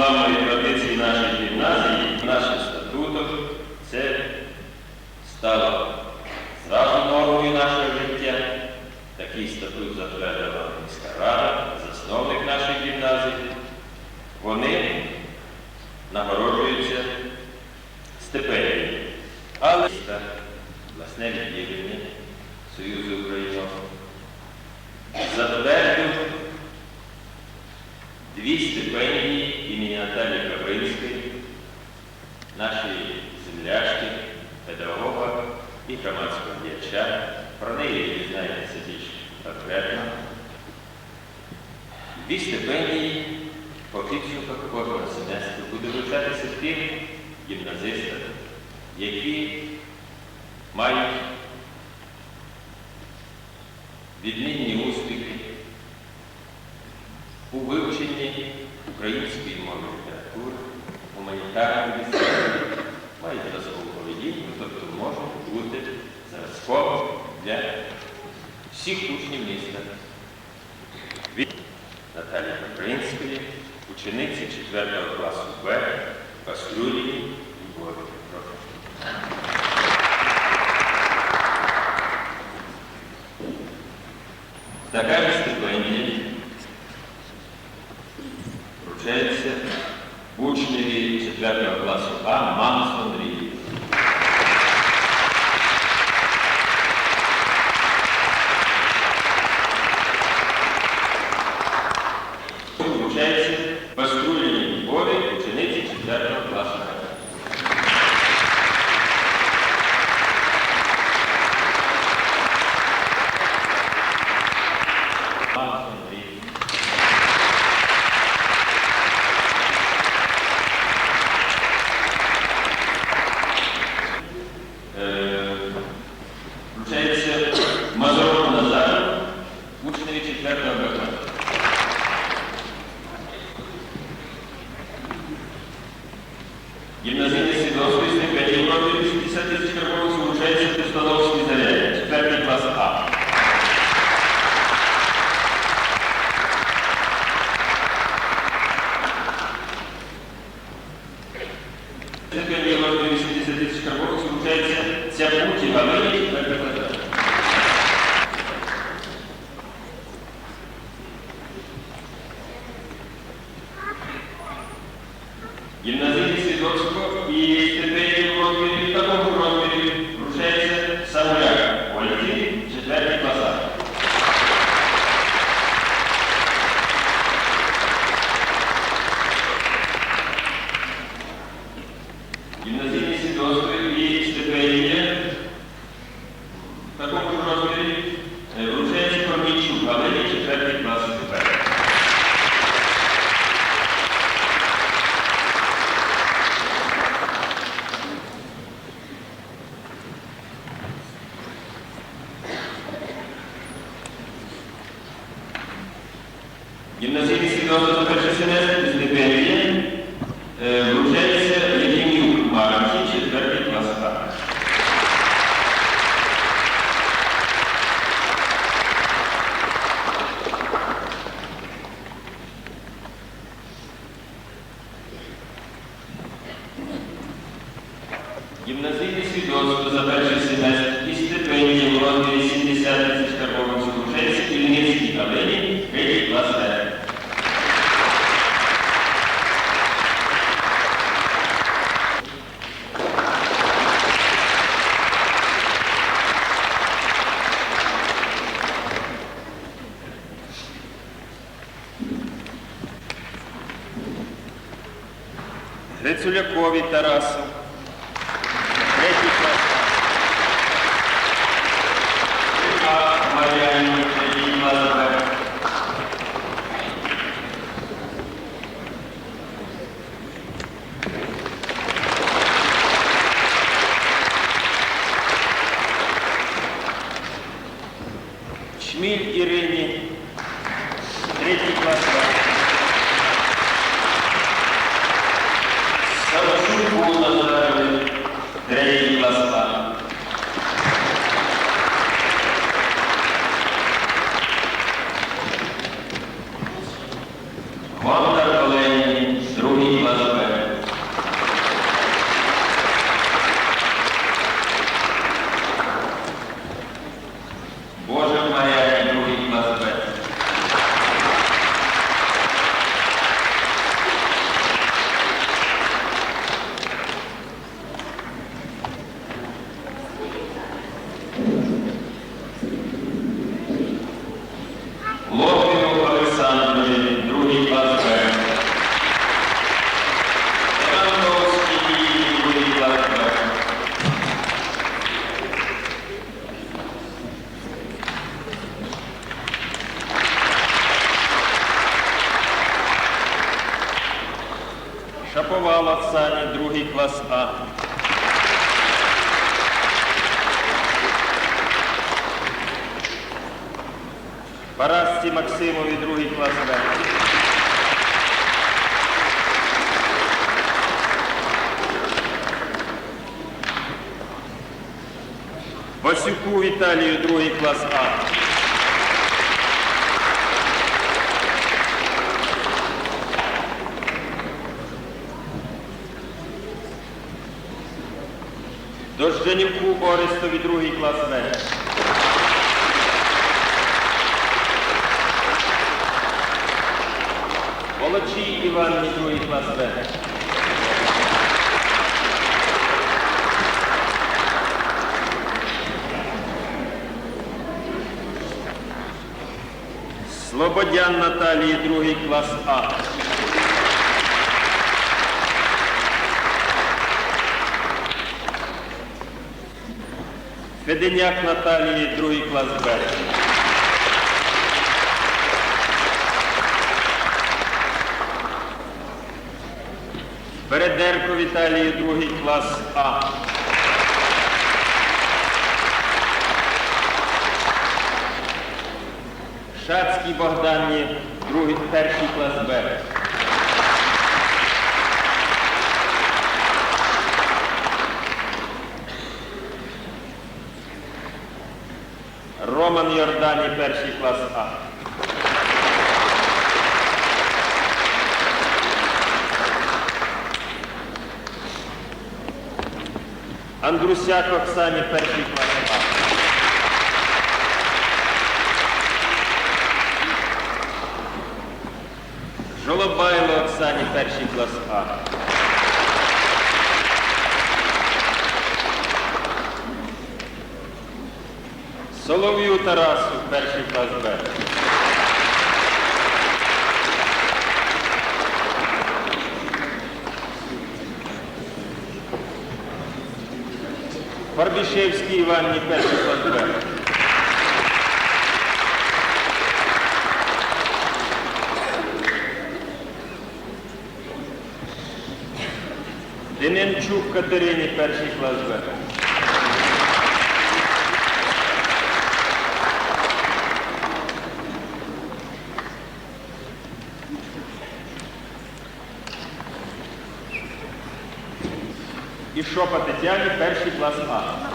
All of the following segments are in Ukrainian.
славної традиції нашої гімназії, в наших статутах, це стало зразу нормою нашого життя. Такий статут затвердила міська рада, засновник нашої гімназії. Вони нагороджуються стипендією. Але міста, власне відділення Союзу України затвердив дві стипендії. Наталії Кабинської, нашій земляшки, педагога і громадського діяча. Про неї ви знаєтеся більш конкретно. Дві стипендії по фіксу кожного семестру буде вручатися тим гімназистам, які мають відмінні успіхи у виборах української мови літератури, гуманітарної дисципліни, мають зразкову поведінку, тобто можуть бути зразковим для всіх учнів міста. Від Наталії Української, учениці 4 класу Б, і Львові. Гімназійний свідочко і стипендію в розмірі такого Максимові, другий клас Б. Васюку Віталію, другий клас А. Дожденюку Орестові, другий клас Б. Волочій Іванні, другий клас Б. Слободян Наталії, другий клас А. Феденяк Наталії, другий клас Б. Віталію, другий клас А. Шацький Богдані, другий, перший клас Б. Роман Йордані, перший клас А. Андрусяк Оксані, перший клас. Жолобайло Оксані, перший клас А. Солов'ю Тарасу, перший клас Б. Фарбішевський Іванні, перший клас Б. Дененчук Катерині, перший клас Б. Шопа Тетяні, перший клас А.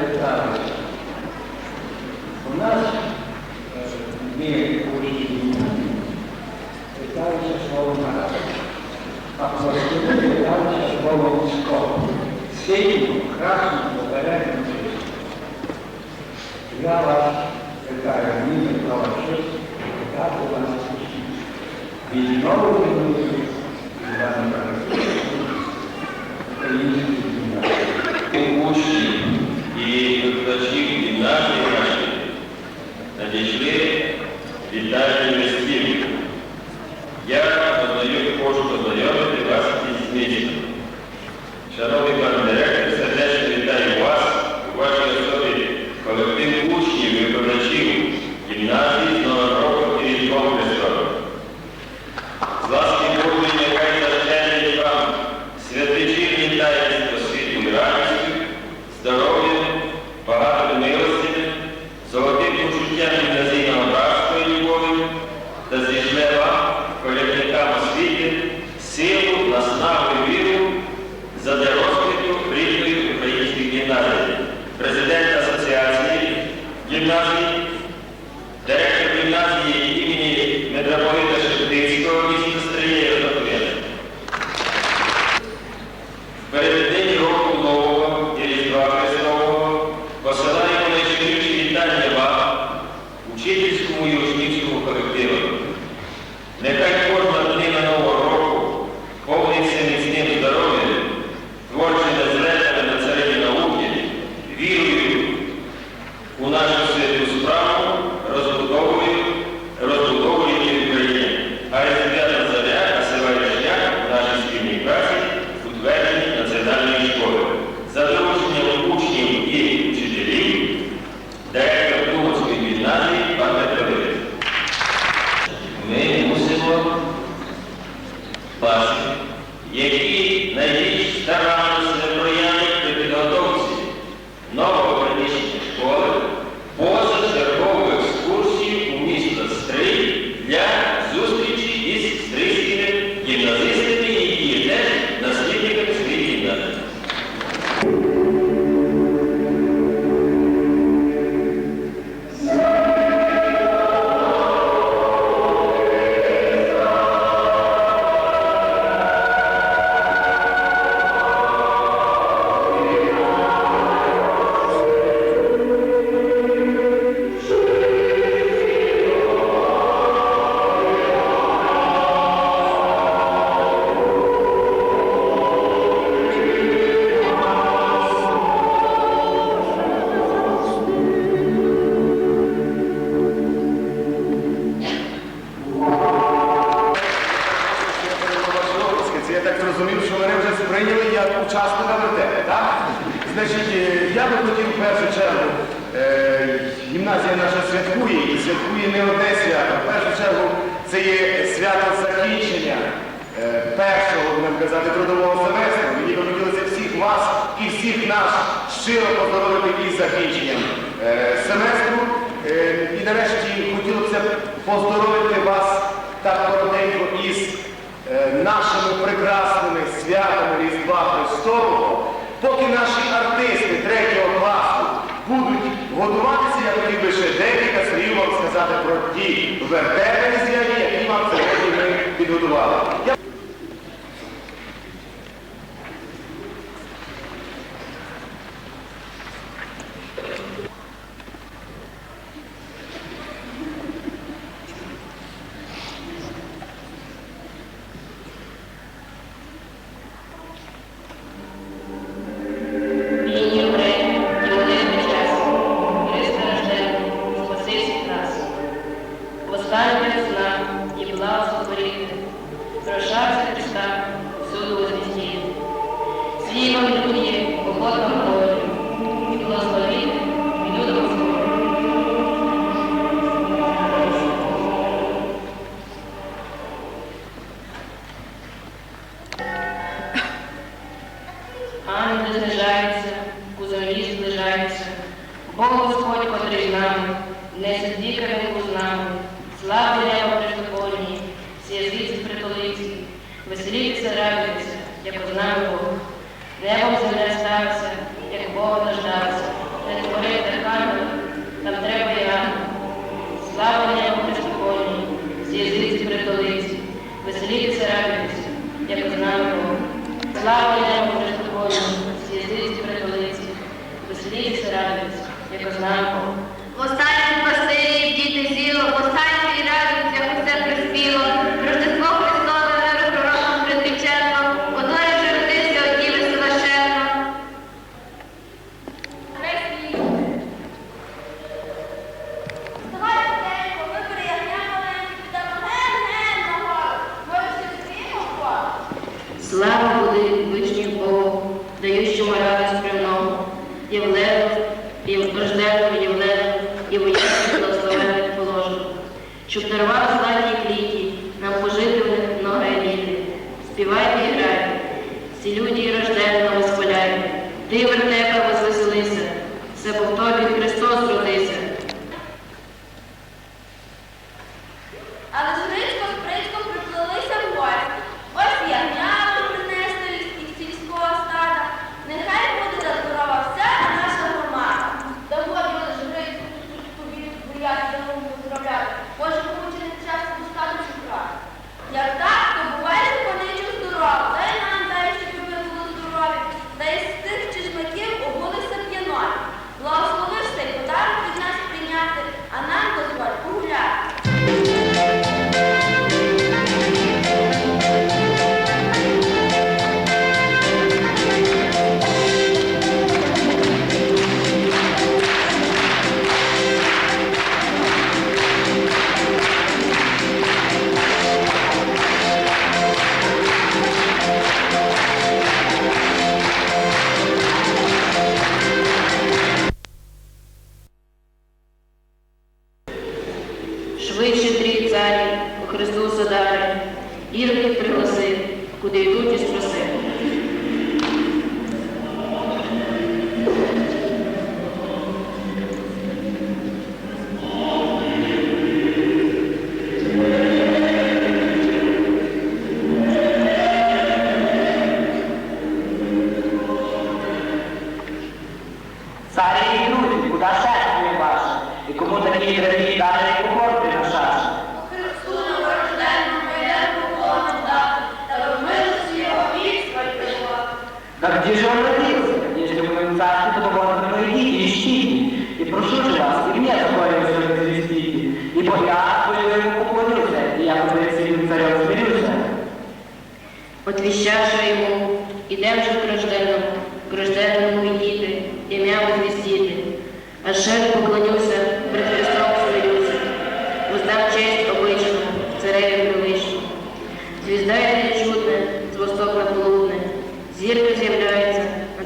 питання. У нас е, ми учні питалися слово нарад, а пластуни питалися слово військово. Синьому, красному, обережному Я вас питаю, ні, Микола, щось питати вас усі. Від нового минулого Івана Богатирського, українського tutashiriki binafsi na jeshi letu litaje нашими прекрасними святами Різдва Христового, поки наші артисти третього класу будуть готуватися, я хотів би ще декілька слів вам сказати про ті вертепи, які вам сьогодні ми підготували. da give notes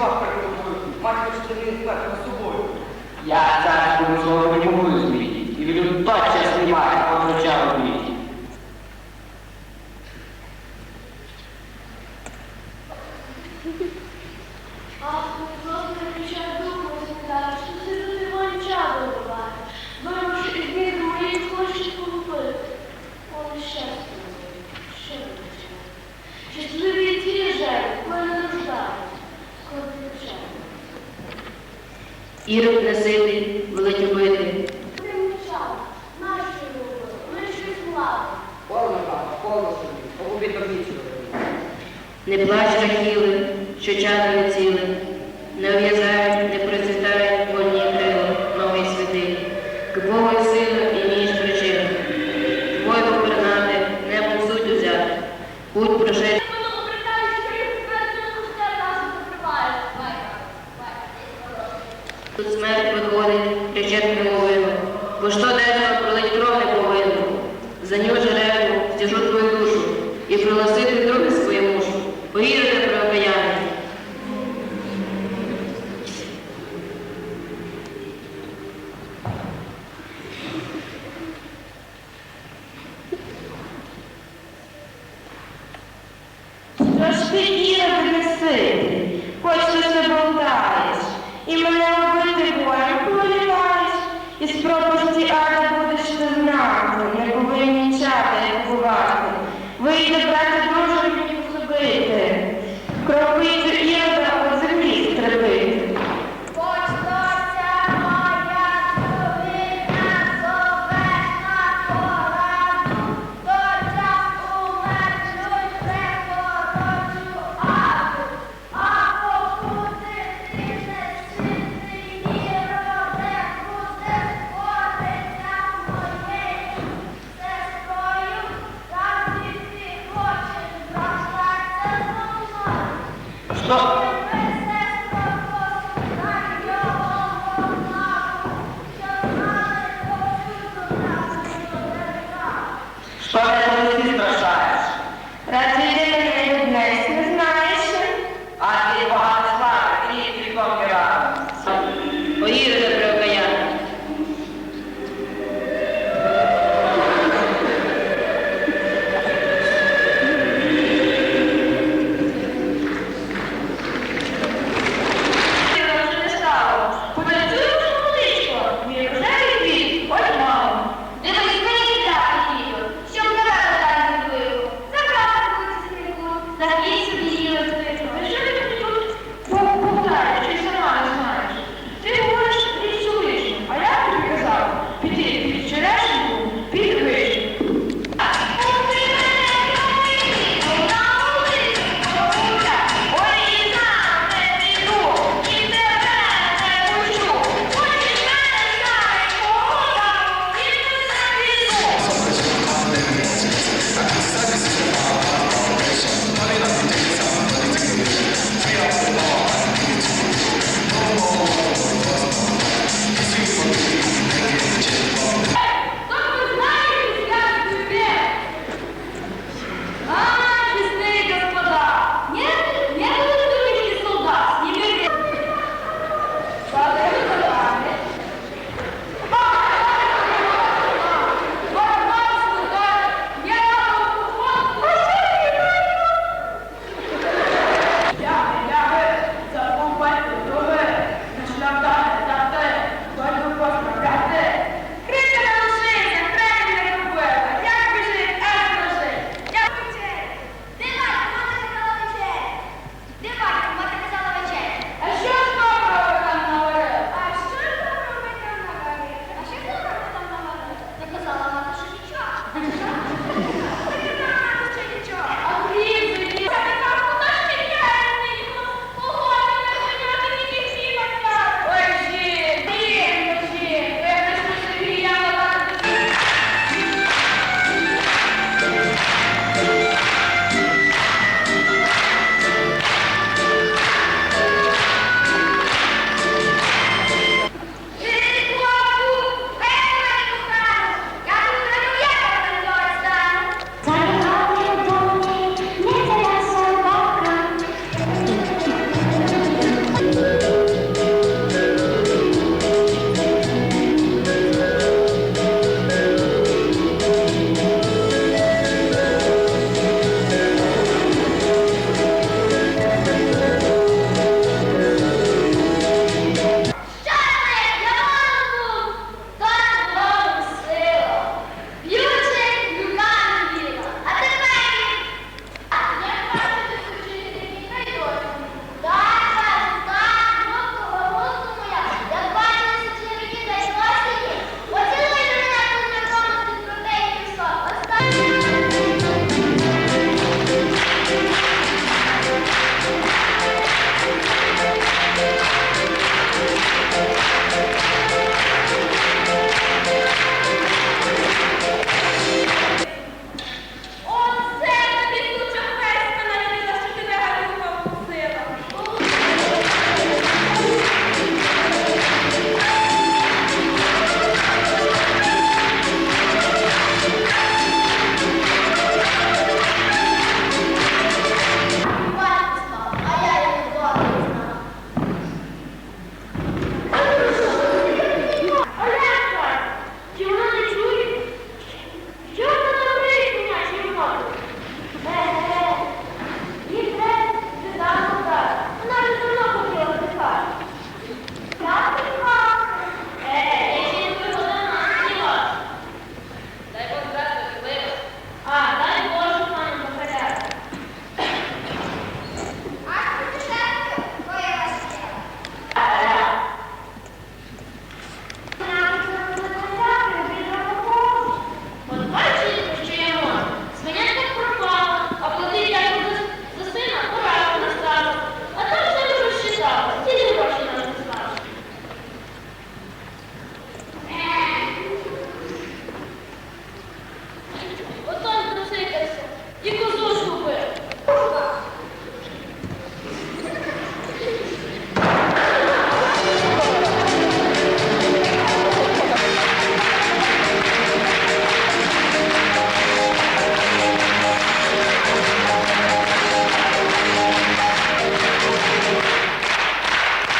шива перед тобою. Матір, що ти не над собою. Я царському слову не можу змінити. І веду тотчас знімати, а он почав робити. Ах, ну просто включай дух, розглядаю, що ти тут його нічого буває. Вируши із діти мої хочеш полюбити. О, щастя моє, що Ірод неситий, велить убити. Ти мовчав, наші любили, ми щось влади. Повно собі. Погубіть торгівцю. Не плач рахіли, що чадо не ціли, стяжу твою душу і проголосити друге своє мушу. Повірити про